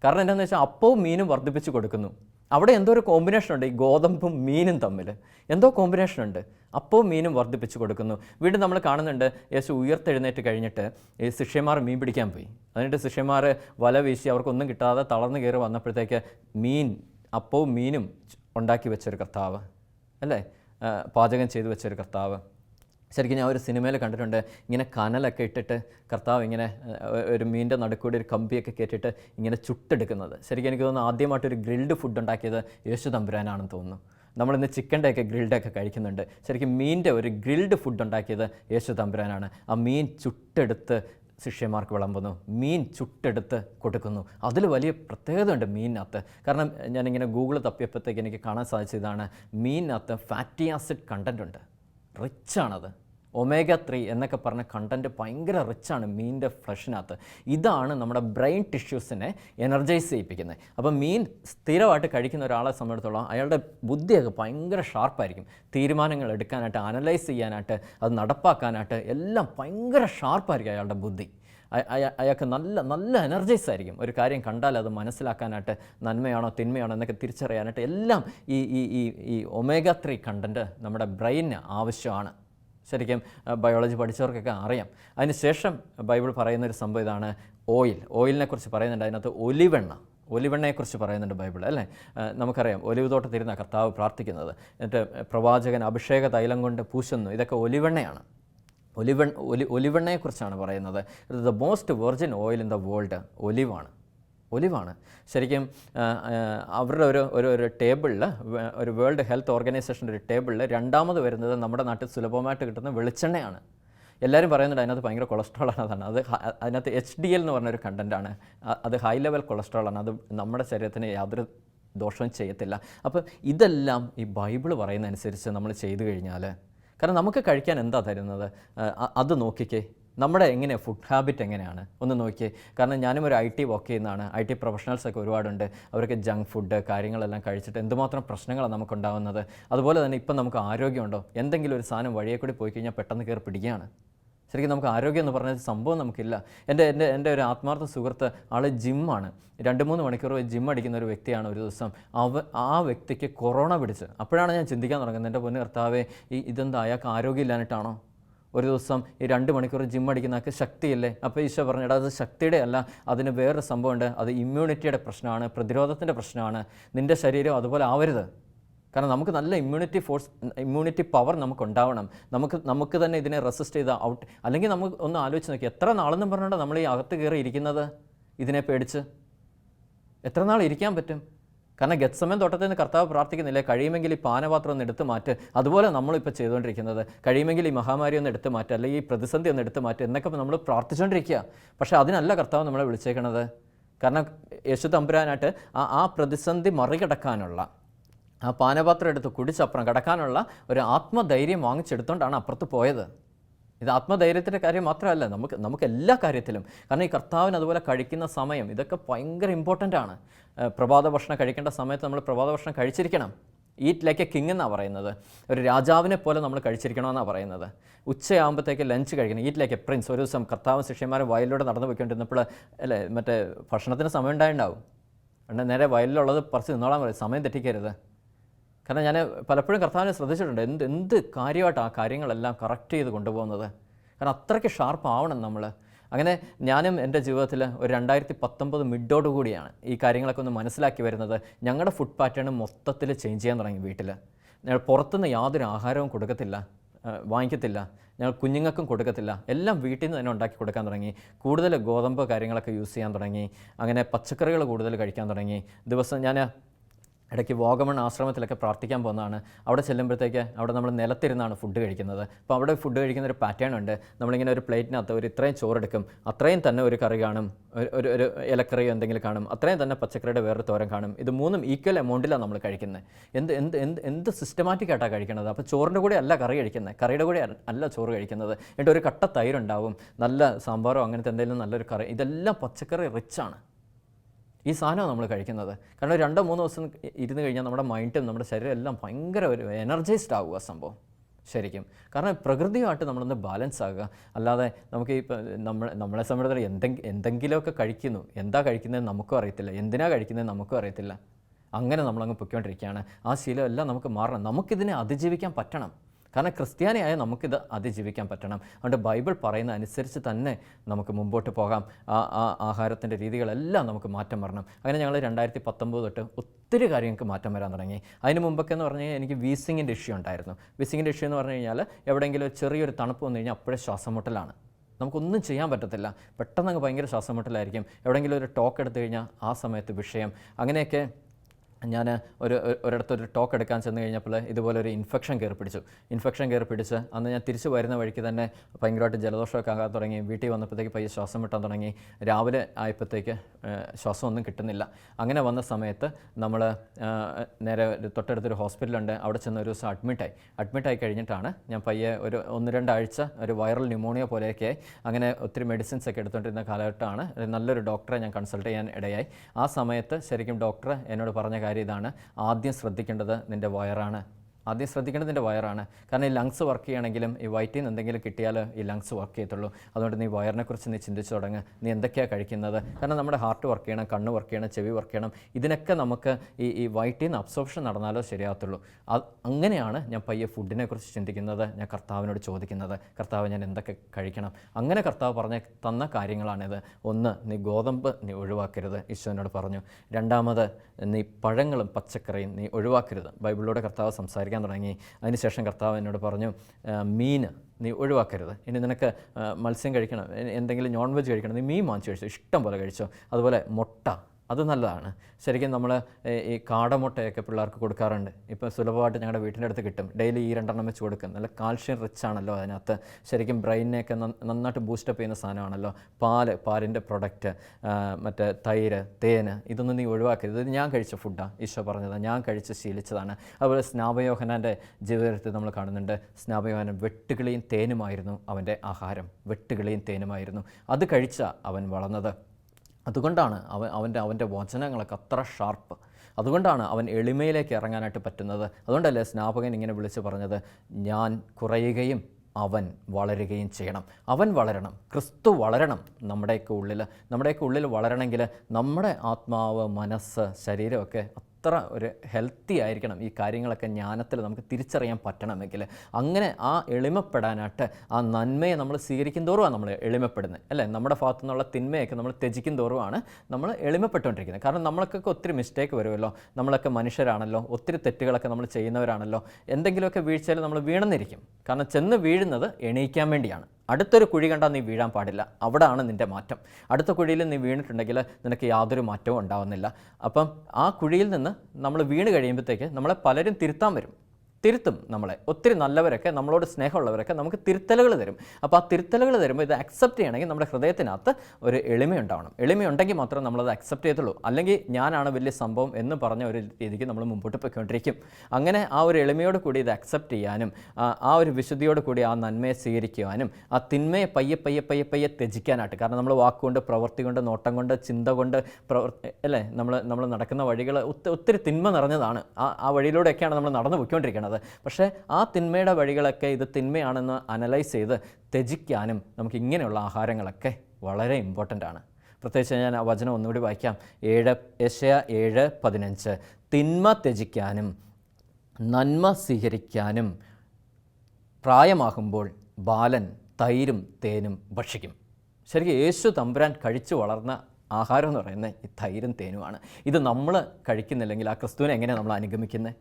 കാരണം എന്താണെന്ന് വെച്ചാൽ അപ്പവും മീനും വർദ്ധിപ്പിച്ച് കൊടുക്കുന്നു. അവിടെ എന്തോ ഒരു കോമ്പിനേഷൻ ഉണ്ട് ഈ ഗോതമ്പും മീനും തമ്മിൽ എന്തോ കോമ്പിനേഷൻ ഉണ്ട്. അപ്പോൾ മീനും വർദ്ധിപ്പിച്ചു കൊടുക്കുന്നു. വീണ്ടും നമ്മൾ കാണുന്നുണ്ട് യേശു ഉയർത്തെഴുന്നേറ്റ് കഴിഞ്ഞിട്ട് ഈ ശിഷ്യന്മാർ മീൻ പിടിക്കാൻ പോയി. എന്നിട്ട് ശിഷ്യന്മാർ വല വീശി അവർക്കൊന്നും കിട്ടാതെ തളർന്നു കയറി വന്നപ്പോഴത്തേക്ക് മീൻ അപ്പവും മീനും ഉണ്ടാക്കി വെച്ചൊരു കർത്താവ്. അല്ലേ? പാചകം ചെയ്തു വെച്ചൊരു കർത്താവ്. ശരിക്കും ഞാൻ ഒരു സിനിമയിൽ കണ്ടിട്ടുണ്ട്. ഇങ്ങനെ കനലൊക്കെ ഇട്ടിട്ട് കർത്താവ് ഇങ്ങനെ ഒരു മീന്റെ നടുക്കൂടി ഒരു കമ്പിയൊക്കെ കയറ്റിയിട്ട് ഇങ്ങനെ ചുട്ടെടുക്കുന്നത്. ശരിക്കും എനിക്ക് തോന്നുന്നു ആദ്യമായിട്ട് ഒരു ഗ്രിൽഡ് ഫുഡ് ഉണ്ടാക്കിയത് യേശു തമ്പുരാനാണെന്ന് തോന്നുന്നു. നമ്മളിന്ന് ചിക്കന്റെയൊക്കെ ഗ്രിൽഡൊക്കെ കഴിക്കുന്നുണ്ട്. ശരിക്കും മീനിന്റെ ഒരു ഗ്രിൽഡ് ഫുഡ് ഉണ്ടാക്കിയത് യേശു തമ്പുരാനാണ്. ആ മീൻ ചുട്ടെടുത്ത് ശിഷ്യന്മാർക്ക് വിളമ്പുന്നു. മീൻ ചുട്ടെടുത്ത് കൊടുക്കുന്നു. അതിൽ വലിയ പ്രത്യേകത ഉണ്ട് മീനിനകത്ത്. കാരണം ഞാനിങ്ങനെ ഗൂഗിൾ തപ്പിയപ്പോഴത്തേക്ക് എനിക്ക് കാണാൻ സാധിച്ചതാണ് മീനിനകത്ത് ഫാറ്റി ആസിഡ് കണ്ടന്റ് ഉണ്ട്. റിച്ചാണത്. ഒമേഗ ത്രീ എന്നൊക്കെ പറഞ്ഞ കണ്ടന്റ് ഭയങ്കര റിച്ചാണ് മീനിന്റെ ഫ്ലഷിനകത്ത് ഇതാണ് നമ്മുടെ ബ്രെയിൻ ടിഷ്യൂസിനെ എനർജൈസ് ചെയ്യിപ്പിക്കുന്നത്. അപ്പോൾ മീൻ സ്ഥിരമായിട്ട് കഴിക്കുന്ന ഒരാളെ സംബന്ധിച്ചിടത്തോളം അയാളുടെ ബുദ്ധിയൊക്കെ ഭയങ്കര ഷാർപ്പായിരിക്കും തീരുമാനങ്ങൾ എടുക്കാനായിട്ട് അനലൈസ് ചെയ്യാനായിട്ട് അത് നടപ്പാക്കാനായിട്ട് എല്ലാം ഭയങ്കര ഷാർപ്പായിരിക്കും അയാളുടെ ബുദ്ധി. അയാൾക്ക് നല്ല നല്ല എനർജൈസ് ആയിരിക്കും. ഒരു കാര്യം കണ്ടാൽ അത് മനസ്സിലാക്കാനായിട്ട് നന്മയാണോ തിന്മയാണോ എന്നൊക്കെ തിരിച്ചറിയാനായിട്ട് എല്ലാം ഈ ഈ ഈ ഈ ഒമേഗ ത്രീ കണ്ടന്റ് നമ്മുടെ ബ്രെയിന് ആവശ്യമാണ്. ശരിക്കും ബയോളജി പഠിച്ചവർക്കൊക്കെ അറിയാം. അതിനുശേഷം ബൈബിൾ പറയുന്ന ഒരു സംഭവം ഇതാണ് ഓയിൽ ഓയിലിനെ കുറിച്ച് പറയുന്നുണ്ട്. അതിനകത്ത് ഒലിവെണ്ണ. ഒലിവെണ്ണയെക്കുറിച്ച് പറയുന്നുണ്ട് ബൈബിൾ അല്ലേ? നമുക്കറിയാം ഒലിവ് തോട്ടത്തിരുന്ന കർത്താവ് പ്രാർത്ഥിക്കുന്നത്. എന്നിട്ട് പ്രവാചകൻ അഭിഷേക തൈലം കൊണ്ട് പൂശുന്നു. ഇതൊക്കെ ഒലിവെണ്ണയാണ്. ഒലിവെണ്ണ ഒലി ഒലിവെണ്ണയെക്കുറിച്ചാണ് പറയുന്നത്. The most virgin oil in the world ഒലിവാണ്. ഒലിവാണ്. ശരിക്കും അവരുടെ ഒരു ഒരു ഒരു ടേബിളിൽ ഒരു വേൾഡ് ഹെൽത്ത് ഓർഗനൈസേഷന്റെ ഒരു ടേബിളിൽ രണ്ടാമത് വരുന്നത് നമ്മുടെ നാട്ടിൽ സുലഭമായിട്ട് കിട്ടുന്ന വെളിച്ചെണ്ണയാണ്. എല്ലാവരും പറയുന്നുണ്ട് അതിനകത്ത് ഭയങ്കര കൊളസ്ട്രോളാണ് അതാണ്. അത് അതിനകത്ത് എച്ച് ഡി എൽ എന്ന് പറഞ്ഞൊരു കണ്ടന്റാണ്. അത് ഹൈ ലെവൽ കൊളസ്ട്രോളാണ്. അത് നമ്മുടെ ശരീരത്തിന് യാതൊരു ദോഷവും ചെയ്യത്തില്ല. അപ്പം ഇതെല്ലാം ഈ ബൈബിൾ പറയുന്നതനുസരിച്ച് നമ്മൾ ചെയ്തു കഴിഞ്ഞാൽ കാരണം നമുക്ക് കഴിക്കാൻ എന്താ തരുന്നത്? അത് നോക്കിക്കേ. നമ്മുടെ എങ്ങനെ ഫുഡ് ഹാബിറ്റ് എങ്ങനെയാണ്? ഒന്ന് നോക്കിയേ കാരണം ഞാനും ഒരു ഐ ടി വർക്ക് ചെയ്യുന്നതാണ്. ഐ ടി പ്രൊഫഷണൽസൊക്കെ ഒരുപാടുണ്ട്. അവർക്ക് ജങ്ക് ഫുഡ് കാര്യങ്ങളെല്ലാം കഴിച്ചിട്ട് എന്തുമാത്രം പ്രശ്നങ്ങളാണ് നമുക്കുണ്ടാകുന്നത് അതുപോലെ തന്നെ ഇപ്പം നമുക്ക് ആരോഗ്യമുണ്ടോ? എന്തെങ്കിലും ഒരു സാധനം വഴിയെ കൂടി പോയി കഴിഞ്ഞാൽ പെട്ടെന്ന് കയറി പിടിക്കുകയാണ്. ശരിക്കും നമുക്ക് ആരോഗ്യം എന്ന് പറഞ്ഞ സംഭവം നമുക്കില്ല. എന്റെ എന്റെ എന്റെ ഒരു ആത്മാർത്ഥ സുഹൃത്ത് ആൾ ജിമ്മാണ്. രണ്ട് മൂന്ന് മണിക്കൂർ ജിം അടിക്കുന്ന ഒരു വ്യക്തിയാണ് ഒരു ദിവസം. അവ ആ വ്യക്തിക്ക് കൊറോണ പിടിച്ച്. അപ്പോഴാണ് ഞാൻ ചിന്തിക്കാൻ തുടങ്ങുന്നത് എന്റെ പൊന്നു കർത്താവേ ഈ ഇതെന്താ? അയാൾക്ക് ആരോഗ്യം ഇല്ലാഞ്ഞിട്ടാണോ? ഒരു ദിവസം ഈ രണ്ട് മണിക്കൂർ ജിം അടിക്കുന്നതൊക്കെ ശക്തിയില്ലേ? അപ്പോൾ ഈശോ പറഞ്ഞു അത് ശക്തിയുടെ അല്ല അതിന് വേറൊരു സംഭവമുണ്ട്. അത് ഇമ്മ്യൂണിറ്റിയുടെ പ്രശ്നമാണ് പ്രതിരോധത്തിന്റെ പ്രശ്നമാണ്. നിന്റെ ശരീരം അതുപോലെ ആവരുത്. കാരണം നമുക്ക് നല്ല ഇമ്മ്യൂണിറ്റി ഫോഴ്സ് ഇമ്മ്യൂണിറ്റി പവർ നമുക്ക് ഉണ്ടാവണം നമുക്ക് നമുക്ക് തന്നെ ഇതിനെ റെസിസ്റ്റ് ചെയ്ത് ഔട്ട് അല്ലെങ്കിൽ നമുക്ക് ഒന്ന് ആലോചിച്ച് നോക്കി എത്ര നാളെന്നും പറഞ്ഞുകൊണ്ട് നമ്മൾ ഈ അകത്ത് കയറി ഇരിക്കുന്നത് ഇതിനെ പേടിച്ച്? എത്ര നാൾ ഇരിക്കാൻ പറ്റും? കാരണം ഗത്സമയം തോട്ടത്തിൽ നിന്ന് കർത്താവ് പ്രാർത്ഥിക്കുന്നില്ലേ? കഴിയുമെങ്കിൽ ഈ പാനപാത്രം ഒന്ന് എടുത്ത് മാറ്റ്. അതുപോലെ നമ്മളിപ്പോൾ ചെയ്തുകൊണ്ടിരിക്കുന്നത്. കഴിയുമെങ്കിൽ ഈ മഹാമാരി ഒന്ന് എടുത്ത് മാറ്റ്. അല്ലെങ്കിൽ ഈ പ്രതിസന്ധി ഒന്ന് എടുത്ത് മാറ്റ് എന്നൊക്കെ നമ്മൾ പ്രാർത്ഥിച്ചുകൊണ്ടിരിക്കുക പക്ഷേ അതിനല്ല കർത്താവ് നമ്മളെ വിളിച്ചേക്കണത്. കാരണം യേശു തമ്പുരാനായിട്ട് ആ ആ പ്രതിസന്ധി മറികടക്കാനുള്ള ആ പാനപാത്രം എടുത്ത് കുടിച്ചപ്പുറം കിടക്കാനുള്ള ഒരു ആത്മധൈര്യം വാങ്ങിച്ചെടുത്തുകൊണ്ടാണ് അപ്പുറത്ത് പോയത്. ഇത് ആത്മധൈര്യത്തിന്റെ കാര്യം മാത്രമല്ല നമുക്ക് നമുക്ക് എല്ലാ കാര്യത്തിലും. കാരണം ഈ കർത്താവിന് അതുപോലെ കഴിക്കുന്ന സമയം ഇതൊക്കെ ഭയങ്കര ഇമ്പോർട്ടന്റ് ആണ്. പ്രഭാത ഭക്ഷണം കഴിക്കേണ്ട സമയത്ത് നമ്മൾ പ്രഭാത ഭക്ഷണം കഴിച്ചിരിക്കണം. ഈറ്റ് ലൈക്ക് എ കിങ് എന്നാണ് പറയുന്നത്. ഒരു രാജാവിനെ പോലെ നമ്മൾ കഴിച്ചിരിക്കണമെന്നാണ് പറയുന്നത്. ഉച്ചയാകുമ്പോഴത്തേക്ക് ലഞ്ച് കഴിക്കണം. ഈറ്റ് ലൈക്ക് എ പ്രിൻസ് ഒരു ദിവസം കർത്താവും ശിഷ്യന്മാരും വയലിലൂടെ നടന്നു പോയിക്കൊണ്ടിരുന്നപ്പോൾ അല്ലേ മറ്റേ ഭക്ഷണത്തിന് സമയം ഉണ്ടായിട്ടുണ്ടാവും നേരെ വയലിലുള്ളത് പറിച്ച് നിന്നോളാൻ പറയും. സമയം തെറ്റിക്കരുത്. കാരണം ഞാൻ പലപ്പോഴും കർത്താവിനെ ശ്രദ്ധിച്ചിട്ടുണ്ട് എന്ത് എന്ത് കാര്യമായിട്ട് ആ കാര്യങ്ങളെല്ലാം കറക്റ്റ് ചെയ്ത് കൊണ്ടുപോകുന്നത്. കാരണം അത്രയ്ക്ക് ഷാർപ്പ് ആവണം നമ്മൾ അങ്ങനെ ഞാനും എന്റെ ജീവിതത്തിൽ ഒരു രണ്ടായിരത്തി പത്തൊമ്പത് മിഡോട് കൂടിയാണ് ഈ കാര്യങ്ങളൊക്കെ ഒന്ന് മനസ്സിലാക്കി വരുന്നത്. ഞങ്ങളുടെ ഫുഡ് പാറ്റേൺ മൊത്തത്തിൽ ചേഞ്ച് ചെയ്യാൻ തുടങ്ങി വീട്ടിൽ ഞങ്ങൾ പുറത്തുനിന്ന് യാതൊരു ആഹാരവും കൊടുക്കത്തില്ല വാങ്ങിക്കത്തില്ല. ഞങ്ങൾ കുഞ്ഞുങ്ങൾക്കും കൊടുക്കത്തില്ല. എല്ലാം വീട്ടിൽ നിന്ന് തന്നെ ഉണ്ടാക്കി കൊടുക്കാൻ തുടങ്ങി. കൂടുതൽ ഗോതമ്പ് കാര്യങ്ങളൊക്കെ യൂസ് ചെയ്യാൻ തുടങ്ങി. അങ്ങനെ പച്ചക്കറികൾ കൂടുതൽ കഴിക്കാൻ തുടങ്ങി. ദിവസം ഞാൻ ഇടയ്ക്ക് വാഗമൺ ആശ്രമത്തിലൊക്കെ പ്രാർത്ഥിക്കാൻ പോകുന്നതാണ്. അവിടെ ചെല്ലുമ്പോഴത്തേക്ക് അവിടെ നമ്മൾ നിലത്തിരുന്നാണ് ഫുഡ് കഴിക്കുന്നത്. അപ്പോൾ അവിടെ ഫുഡ് കഴിക്കുന്ന ഒരു പാറ്റേൺ ഉണ്ട്. നമ്മളിങ്ങനെ ഒരു പ്ലേറ്റിനകത്ത് ഒരു ഇത്രയും ചോറെടുക്കും. അത്രയും തന്നെ ഒരു കറി കാണും. ഒരു ഒരു ഇലക്കറിയോ എന്തെങ്കിലും കാണും. അത്രയും തന്നെ പച്ചക്കറിയുടെ വേറൊരു തോരൻ കാണും. ഇത് മൂന്നും ഈക്വൽ എമൗണ്ടിലാണ് നമ്മൾ കഴിക്കുന്നത്. എന്ത് എന്ത് എന്ത് എന്ത് സിസ്റ്റമാറ്റിക് ആയിട്ടാണ് കഴിക്കുന്നത് അപ്പോൾ ചോറിന്റെ കൂടെ അല്ല കറി കഴിക്കുന്നത്. കറിയുടെ കൂടെ അല്ല ചോറ് കഴിക്കുന്നത്. എന്നിട്ട് ഒരു കട്ട തൈരുണ്ടാവും. നല്ല സാമ്പാറോ അങ്ങനത്തെ എന്തെങ്കിലും നല്ലൊരു കറി. ഇതെല്ലാം പച്ചക്കറി റിച്ചാണ് ഈ സാധനമാണ് നമ്മൾ കഴിക്കുന്നത്. കാരണം രണ്ടോ മൂന്നോ ദിവസം ഇരുന്ന് കഴിഞ്ഞാൽ നമ്മുടെ മൈൻഡും നമ്മുടെ ശരീരം എല്ലാം ഭയങ്കര ഒരു എനർജൈസ്ഡ് ആവുക സംഭവം ശരിക്കും. കാരണം പ്രകൃതിയുമായിട്ട് നമ്മളൊന്ന് ബാലൻസ് ആകുക. അല്ലാതെ നമുക്ക് ഈ നമ്മൾ നമ്മളെ സംബന്ധിച്ചിടത്തോളം എന്തെങ്കിലും എന്തെങ്കിലുമൊക്കെ കഴിക്കുന്നു. എന്താ കഴിക്കുന്നത് നമുക്കും അറിയത്തില്ല. എന്തിനാ കഴിക്കുന്നത് നമുക്കും അറിയത്തില്ല. അങ്ങനെ നമ്മളങ്ങ് പൊയ്ക്കൊണ്ടിരിക്കുകയാണ്. ആ ശീലം എല്ലാം നമുക്ക് മാറണം. നമുക്കിതിനെ അതിജീവിക്കാൻ പറ്റണം. കാരണം ക്രിസ്ത്യാനിയായ നമുക്കിത് അതിജീവിക്കാൻ പറ്റണം. അതുകൊണ്ട് ബൈബിൾ പറയുന്ന അനുസരിച്ച് തന്നെ നമുക്ക് മുമ്പോട്ട് പോകാം. ആ ആ ആഹാരത്തിന്റെ രീതികളെല്ലാം നമുക്ക് മാറ്റം വരണം. അങ്ങനെ ഞങ്ങൾ രണ്ടായിരത്തി പത്തൊമ്പത് തൊട്ട് ഒത്തിരി കാര്യങ്ങൾക്ക് മാറ്റം വരാൻ തുടങ്ങി. അതിന് മുമ്പൊക്കെ എന്ന് പറഞ്ഞു കഴിഞ്ഞാൽ എനിക്ക് വീസിങ്ങിന്റെ ഇഷ്യൂ ഉണ്ടായിരുന്നു. വീസിങ്ങിന്റെ ഇഷ്യൂ എന്ന് പറഞ്ഞു കഴിഞ്ഞാൽ എവിടെയെങ്കിലും ചെറിയൊരു തണുപ്പ് വന്നു കഴിഞ്ഞാൽ അപ്പോഴേ ശ്വാസം മുട്ടലാണ് നമുക്കൊന്നും ചെയ്യാൻ പറ്റത്തില്ല. പെട്ടെന്ന് അങ്ങ് ഭയങ്കര ശ്വാസം മുട്ടലായിരിക്കും എവിടെയെങ്കിലും ഒരു ടോക്ക് എടുത്തു കഴിഞ്ഞാൽ ആ സമയത്ത് വിഷയം. അങ്ങനെയൊക്കെ ഞാൻ ഒരു ഒരു- ഒരിടത്ത് ഒരു ടോക്ക് എടുക്കാൻ ചെന്ന് കഴിഞ്ഞപ്പോൾ ഇതുപോലെ ഒരു ഇൻഫെക്ഷൻ കയറി പിടിച്ചു. ഇൻഫെക്ഷൻ കയറി പിടിച്ച് അന്ന് ഞാൻ തിരിച്ചു വരുന്ന വഴിക്ക് തന്നെ ഭയങ്കരമായിട്ട് ജലദോഷമൊക്കെ ആകാൻ തുടങ്ങി. വീട്ടിൽ വന്നപ്പോഴത്തേക്ക് പയ്യെ ശ്വാസം വിട്ടാൻ തുടങ്ങി. രാവിലെ ആയപ്പോഴത്തേക്ക് ശ്വാസമൊന്നും കിട്ടുന്നില്ല. അങ്ങനെ വന്ന സമയത്ത് നമ്മൾ നേരെ തൊട്ടടുത്തൊരു ഹോസ്പിറ്റലുണ്ട്. അവിടെ ചെന്ന് ഒരു ദിവസം അഡ്മിറ്റായി അഡ്മിറ്റായി കഴിഞ്ഞിട്ടാണ് ഞാൻ പയ്യെ ഒരു ഒന്ന് രണ്ടാഴ്ച ഒരു വൈറൽ ന്യൂമോണിയ പോലെയൊക്കെ അങ്ങനെ ഒത്തിരി മെഡിസിൻസ് ഒക്കെ എടുത്തുകൊണ്ടിരുന്ന കാലഘട്ടമാണ്. നല്ലൊരു ഡോക്ടറെ ഞാൻ കൺസൾട്ട് ചെയ്യാൻ ഇടയായി. ആ സമയത്ത് ശരിക്കും ഡോക്ടർ എന്നോട് പറഞ്ഞ കാര്യം ഇതാണ്. ആദ്യം ശ്രദ്ധിക്കേണ്ടത് നിന്റെ വയറാണ്. ആദ്യം ശ്രദ്ധിക്കേണ്ടത് നിന്റെ വയറാണ്. കാരണം ഈ ലങ്സ് വർക്ക് ചെയ്യണമെങ്കിലും ഈ വയറ്റിൽ നിന്ന് എന്തെങ്കിലും കിട്ടിയാൽ ഈ ലങ്സ് വർക്ക് ചെയ്യത്തുള്ളൂ. അതുകൊണ്ട് നീ വയറിനെക്കുറിച്ച് നീ ചിന്തിച്ചു തുടങ്ങുക നീ എന്തൊക്കെയാണ് കഴിക്കുന്നത്? കാരണം നമ്മുടെ ഹാർട്ട് വർക്ക് ചെയ്യണം കണ്ണ് വർക്ക് ചെയ്യണം ചെവി വർക്ക് ചെയ്യണം. ഇതിനൊക്കെ നമുക്ക് ഈ ഈ വയറ്റിൽ നിന്ന് അബ്സോർപ്ഷൻ നടന്നാലോ ശരിയാകത്തുള്ളൂ. അത് അങ്ങനെയാണ് ഞാൻ പയ്യെ ഫുഡിനെക്കുറിച്ച് ചിന്തിക്കുന്നത്. ഞാൻ കർത്താവിനോട് ചോദിക്കുന്നത്. കർത്താവ് ഞാൻ എന്തൊക്കെ കഴിക്കണം? അങ്ങനെ കർത്താവ് പറഞ്ഞ തന്ന കാര്യങ്ങളാണിത്. ഒന്ന് നീ ഗോതമ്പ് നീ ഒഴിവാക്കരുത്. ഈശോനോട് പറഞ്ഞു. രണ്ടാമത് നീ പഴങ്ങളും പച്ചക്കറിയും നീ ഒഴിവാക്കരുത്. ബൈബിളിലൂടെ കർത്താവ് സംസാരിക്കാൻ തുടങ്ങി. അതിനുശേഷം കർത്താവ് എന്നോട് പറഞ്ഞു മീൻ നീ ഒഴിവാക്കരുത്. ഇനി നിനക്ക് മത്സ്യം കഴിക്കണം. എന്തെങ്കിലും നോൺ വെജ് കഴിക്കണം. നീ മീൻ വാങ്ങിച്ചു കഴിച്ചു. ഇഷ്ടം പോലെ കഴിച്ചോ. അതുപോലെ മുട്ട അത് നല്ലതാണ്. ശരിക്കും നമ്മൾ ഈ കാടമുട്ടയൊക്കെ പിള്ളേർക്ക് കൊടുക്കാറുണ്ട്. ഇപ്പോൾ സുലഭമായിട്ട് ഞങ്ങളുടെ വീട്ടിന്റെ അടുത്ത് കിട്ടും. ഡെയിലി ഈ രണ്ടെണ്ണം വെച്ച് കൊടുക്കും. നല്ല കാൽഷ്യം റിച്ച് ആണല്ലോ അതിനകത്ത്. ശരിക്കും ബ്രെയിനെയൊക്കെ നന്നായിട്ട് ബൂസ്റ്റപ്പ് ചെയ്യുന്ന സാധനമാണല്ലോ. പാൽ പാലിന്റെ പ്രൊഡക്റ്റ് മറ്റേ തൈര് തേന് ഇതൊന്നും നീ ഒഴിവാക്കരുത്. ഇത് ഞാൻ കഴിച്ച ഫുഡാണ് ഈശോ പറഞ്ഞത്. ഞാൻ കഴിച്ച് ശീലിച്ചതാണ്. അതുപോലെ സ്നാപയോഹനാന്റെ ജീവിതത്തിൽ നമ്മൾ കാണുന്നുണ്ട്. സ്നാപയോഹനൻ വെട്ടുകിളിയും തേനുമായിരുന്നു അവന്റെ ആഹാരം. വെട്ടുകിളിയും തേനുമായിരുന്നു. അത് കഴിച്ച അവൻ വളർന്നത്. അതുകൊണ്ടാണ് അവൻ അവന്റെ അവന്റെ വചനങ്ങളൊക്കെ അത്ര ഷാർപ്പ്. അതുകൊണ്ടാണ് അവൻ എളിമയിലേക്ക് ഇറങ്ങാനായിട്ട് പറ്റുന്നത്. അതുകൊണ്ടല്ലേ സ്നാപകൻ ഇങ്ങനെ വിളിച്ച് പറഞ്ഞത് ഞാൻ കുറയുകയും അവൻ വളരുകയും ചെയ്യണം. അവൻ വളരണം. ക്രിസ്തു വളരണം നമ്മുടെയൊക്കെ ഉള്ളിൽ നമ്മുടെയൊക്കെ ഉള്ളിൽ വളരണമെങ്കിൽ നമ്മുടെ ആത്മാവ് മനസ്സ് ശരീരമൊക്കെ അത്ര ഒരു ഹെൽത്തി ആയിരിക്കണം ഈ കാര്യങ്ങളൊക്കെ ജ്ഞാനത്തിൽ നമുക്ക് തിരിച്ചറിയാൻ പറ്റണമെങ്കിൽ. അങ്ങനെ ആ എളിമപ്പെടാനായിട്ട് ആ നന്മയെ നമ്മൾ സ്വീകരിക്കും തോറുമാണ് നമ്മൾ എളിമപ്പെടുന്നത്. അല്ലേ? നമ്മുടെ ഭാഗത്തു നിന്നുള്ള തിന്മയൊക്കെ നമ്മൾ ത്യജിക്കും തോറുമാണ് നമ്മൾ എളിമപ്പെട്ടുകൊണ്ടിരിക്കുന്നത്. കാരണം നമ്മൾക്കൊക്കെ ഒത്തിരി മിസ്റ്റേക്ക് വരുമല്ലോ. നമ്മളൊക്കെ മനുഷ്യരാണല്ലോ. ഒത്തിരി തെറ്റുകളൊക്കെ നമ്മൾ ചെയ്യുന്നവരാണല്ലോ. എന്തെങ്കിലുമൊക്കെ വീഴ്ചയിൽ നമ്മൾ വീണെന്നിരിക്കും. കാരണം ചെന്ന് വീഴുന്നത് എണീക്കാൻ വേണ്ടിയാണ്. അടുത്തൊരു കുഴി കണ്ടാൽ നീ വീഴാൻ പാടില്ല. അവിടാണ് നിന്റെ മാറ്റം. അടുത്ത കുഴിയിൽ നീ വീണിട്ടുണ്ടെങ്കിൽ നിനക്ക് യാതൊരു മാറ്റവും ഉണ്ടാവുന്നില്ല. അപ്പം ആ കുഴിയിൽ നിന്ന് നമ്മൾ വീണ് കഴിയുമ്പോഴത്തേക്ക് നമ്മളെ പലരും തിരുത്താൻ വരും. തിരുത്തും നമ്മളെ. ഒത്തിരി നല്ലവരൊക്കെ നമ്മളോട് സ്നേഹമുള്ളവരൊക്കെ നമുക്ക് തിരുത്തലുകൾ തരും. അപ്പോൾ ആ തിരുത്തലുകൾ തരുമ്പോൾ ഇത് അക്സെപ്റ്റ് ചെയ്യണമെങ്കിൽ നമ്മുടെ ഹൃദയത്തിനകത്ത് ഒരു എളിമയുണ്ടാവണം. എളിമയുണ്ടെങ്കിൽ മാത്രമേ നമ്മളത് അക്സെപ്റ്റ് ചെയ്യത്തുള്ളൂ. അല്ലെങ്കിൽ ഞാനാണ് വലിയ സംഭവം എന്ന് പറഞ്ഞ ഒരു രീതിക്ക് നമ്മൾ മുമ്പോട്ട് പോയിക്കൊണ്ടിരിക്കും. അങ്ങനെ ആ ഒരു എളിമയോട് കൂടി ഇത് അക്സെപ്റ്റ് ചെയ്യാനും ആ- ഒരു വിശുദ്ധിയോട് കൂടി ആ നന്മയെ സ്വീകരിക്കുവാനും ആ തിന്മയെ പയ്യെ പയ്യെ പയ്യെ പയ്യെ ത്യജിക്കാനായിട്ട് കാരണം നമ്മൾ വാക്കുകൊണ്ട് പ്രവൃത്തി കൊണ്ട് നോട്ടം കൊണ്ട് ചിന്ത കൊണ്ട് പ്രവൃത്തി അല്ലേ? നമ്മൾ നമ്മൾ നടക്കുന്ന വഴികൾ ഒത്തിരി തിന്മ നിറഞ്ഞതാണ്. ആ ആ വഴിയിലൂടെയൊക്കെയാണ് നമ്മൾ നടന്നു പോയിക്കൊണ്ടിരിക്കുന്നത് പക്ഷേ ആ തിന്മയുടെ വഴികളൊക്കെ ഇത് തിന്മയാണെന്ന് അനലൈസ് ചെയ്ത് ത്യജിക്കാനും നമുക്ക് ഇങ്ങനെയുള്ള ആഹാരങ്ങളൊക്കെ വളരെ ഇമ്പോർട്ടന്റ് ആണ്. പ്രത്യേകിച്ച് ഞാൻ ആ വചനം ഒന്നുകൂടി വായിക്കാം. ഏഴ് യശയ ഏഴ് പതിനഞ്ച്. തിന്മ ത്യജിക്കാനും നന്മ സ്വീകരിക്കാനും പ്രായമാകുമ്പോൾ ബാലൻ തൈരും തേനും ഭക്ഷിക്കും. ശരിക്കും യേശു തമ്പുരാൻ കഴിച്ചു വളർന്ന ആഹാരം എന്ന് പറയുന്നത് ഈ തൈരും തേനുമാണ്. ഇത് നമ്മൾ കഴിക്കുന്നില്ലെങ്കിൽ ആ ക്രിസ്തുവിനെ എങ്ങനെയാണ് നമ്മൾ അനുഗമിക്കുന്നത്?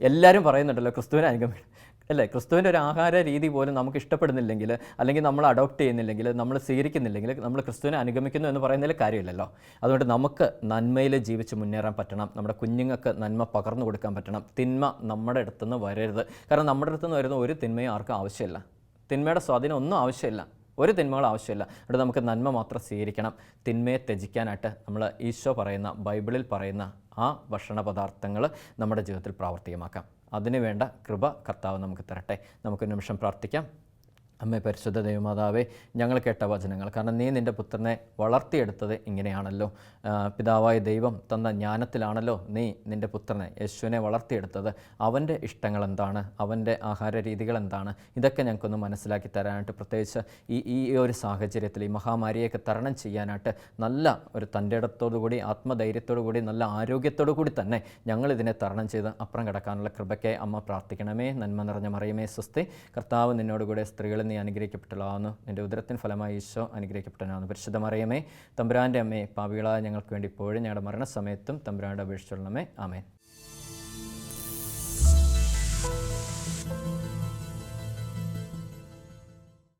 എല്ലാവരും പറയുന്നുണ്ടല്ലോ ക്രിസ്തുവിനെ അനുഗമിക്കണം അല്ലേ? ക്രിസ്തുവിന്റെ ഒരു ആഹാര രീതി പോലും നമുക്ക് ഇഷ്ടപ്പെടുന്നില്ലെങ്കിൽ അല്ലെങ്കിൽ നമ്മൾ അഡോപ്റ്റ് ചെയ്യുന്നില്ലെങ്കിൽ നമ്മൾ സ്വീകരിക്കുന്നില്ലെങ്കിൽ നമ്മൾ ക്രിസ്തുവിനെ അനുഗമിക്കുന്നു എന്ന് പറയുന്നതിൽ കാര്യമില്ലല്ലോ. അതുകൊണ്ട് നമുക്ക് നന്മയിൽ ജീവിച്ച് മുന്നേറാൻ പറ്റണം. നമ്മുടെ കുഞ്ഞുങ്ങൾക്ക് നന്മ പകർന്നു കൊടുക്കാൻ പറ്റണം. തിന്മ നമ്മുടെ അടുത്തുനിന്ന് വരരുത്. കാരണം നമ്മുടെ അടുത്തുനിന്ന് വരുന്ന ഒരു തിന്മയും ആർക്കും ആവശ്യമില്ല. തിന്മയുടെ സ്വാധീനം ഒന്നും ആവശ്യമില്ല. ഒരു തിന്മകൾ ആവശ്യമില്ല. അവിടെ നമുക്ക് നന്മ മാത്രം സ്വീകരിക്കണം. തിന്മയെ ത്യജിക്കാനായിട്ട് നമ്മൾ ഈശോ പറയുന്ന ബൈബിളിൽ പറയുന്ന ആ ഭക്ഷണ പദാർത്ഥങ്ങൾ നമ്മുടെ ജീവിതത്തിൽ പ്രാവർത്തികമാക്കാം. അതിനുവേണ്ട കൃപ കർത്താവ് നമുക്ക് തരട്ടെ. നമുക്ക് നിമിഷം പ്രാർത്ഥിക്കാം. അമ്മേ പരിശുദ്ധ ദൈവമാതാവേ ഞങ്ങൾ കേട്ട വചനങ്ങൾ. കാരണം നീ നിന്റെ പുത്രനെ വളർത്തിയെടുത്തത് ഇങ്ങനെയാണല്ലോ. പിതാവായ ദൈവം തന്ന ജ്ഞാനത്തിലാണല്ലോ നീ നിന്റെ പുത്രനെ യേശുവിനെ വളർത്തിയെടുത്തത്. അവന്റെ ഇഷ്ടങ്ങൾ എന്താണ്? അവന്റെ ആഹാര രീതികൾ എന്താണ്? ഇതൊക്കെ ഞങ്ങൾക്കൊന്ന് മനസ്സിലാക്കി തരാനായിട്ട് പ്രത്യേകിച്ച് ഈ ഈ ഒരു സാഹചര്യത്തിൽ ഈ മഹാമാരിയൊക്കെ തരണം ചെയ്യാനായിട്ട് നല്ല ഒരു തന്റെ ഇടത്തോടുകൂടി ആത്മധൈര്യത്തോടു കൂടി നല്ല ആരോഗ്യത്തോടു കൂടി തന്നെ ഞങ്ങൾ ഇതിനെ തരണം ചെയ്ത് അപ്പുറം കിടക്കാനുള്ള കൃപയ്ക്ക് അമ്മ പ്രാർത്ഥിക്കണമേ. നന്മ നിറഞ്ഞ മറിയമേ സ്വസ്തി. കർത്താവ് നിന്നോടുകൂടെ സ്ത്രീകളിൽ നീ അനുഗ്രഹിക്കപ്പെട്ടതാവുന്നു നിന്റെ ഉദരത്തിന് ഫലമായി ഈശോ അനുഗ്രഹിക്കപ്പെട്ടനാവുന്നു പരിശുദ്ധ മറിയമേ തമ്പുരാന്റെ അമ്മേ പാവികളായ ഞങ്ങൾക്ക് വേണ്ടി ഇപ്പോഴും ഞങ്ങളുടെ മരണസമയത്തും തമ്പുരാന്റെ അപേക്ഷിച്ചുള്ളമേ ആമേൻ.